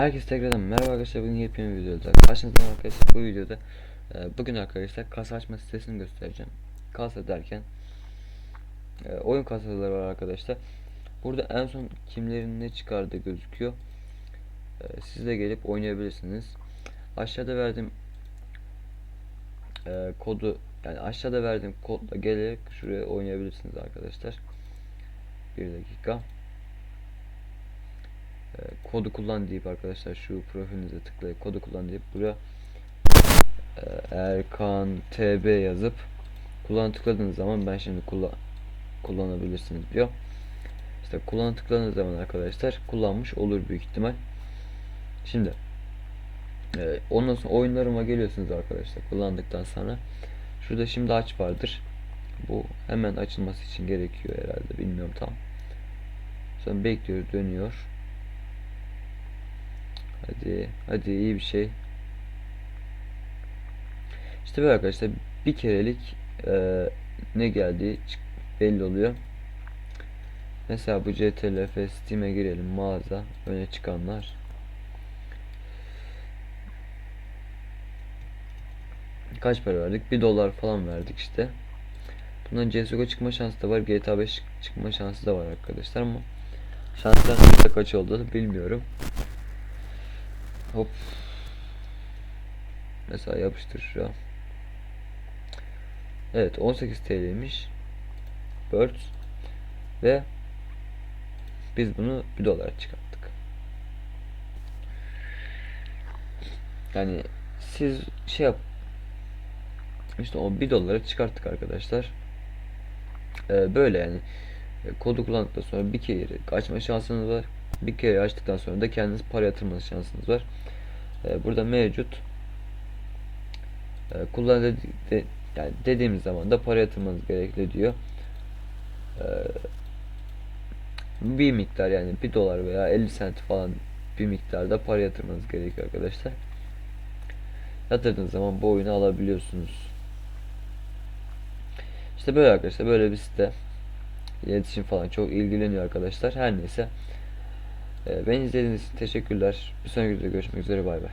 Herkese tekrardan merhaba arkadaşlar. Bugün yepyeni bir videoda karşınızdayım arkadaşlar. Bu videoda e, bugün arkadaşlar kasa açma sitesini göstereceğim. Kasa derken e, oyun kasaları var arkadaşlar. Burada en son kimlerin ne çıkardığı gözüküyor. E, siz de gelip oynayabilirsiniz. Aşağıda verdiğim e, kodu yani aşağıda verdiğim kodla gelerek şuraya oynayabilirsiniz arkadaşlar. Bir dakika kodu kullan deyip arkadaşlar şu profilinize tıklayıp kodu kullan deyip buraya e, Erkan TB yazıp kullan tıkladığınız zaman ben şimdi kullan kullanabilirsiniz diyor. İşte kullan tıkladığınız zaman arkadaşlar kullanmış olur büyük ihtimal. Şimdi e, ondan sonra oyunlarıma geliyorsunuz arkadaşlar kullandıktan sonra şurada şimdi aç vardır. Bu hemen açılması için gerekiyor herhalde bilmiyorum tam. Sonra bekliyoruz dönüyor. Hadi, hadi iyi bir şey. İşte böyle arkadaşlar bir kerelik e, ne geldiği belli oluyor. Mesela bu CTLF Steam'e girelim mağaza öne çıkanlar. Kaç para verdik? 1 dolar falan verdik işte. Bundan CSGO çıkma şansı da var. GTA 5 çıkma şansı da var arkadaşlar ama şanslar kaç oldu bilmiyorum. Hop. Mesela yapıştır şu an. Evet 18 TL'ymiş. Birds. Ve biz bunu 1 dolara çıkarttık. Yani siz şey yap işte o 1 dolara çıkarttık arkadaşlar. Ee, böyle yani kodu kullandıktan sonra bir kere açma şansınız var. Bir kere açtıktan sonra da kendiniz para yatırma şansınız var. Ee, burada mevcut. Ee, kullan dedi- de- yani dediğimiz zaman da para yatırmanız gerekli diyor. Ee, bir miktar yani 1 dolar veya 50 sent falan bir miktarda para yatırmanız gerekiyor arkadaşlar. Yatırdığınız zaman bu oyunu alabiliyorsunuz. İşte böyle arkadaşlar böyle bir site. İletişim falan çok ilgileniyor arkadaşlar. Her neyse. Ee, beni izlediğiniz için teşekkürler. Bir sonraki videoda görüşmek üzere bay bay.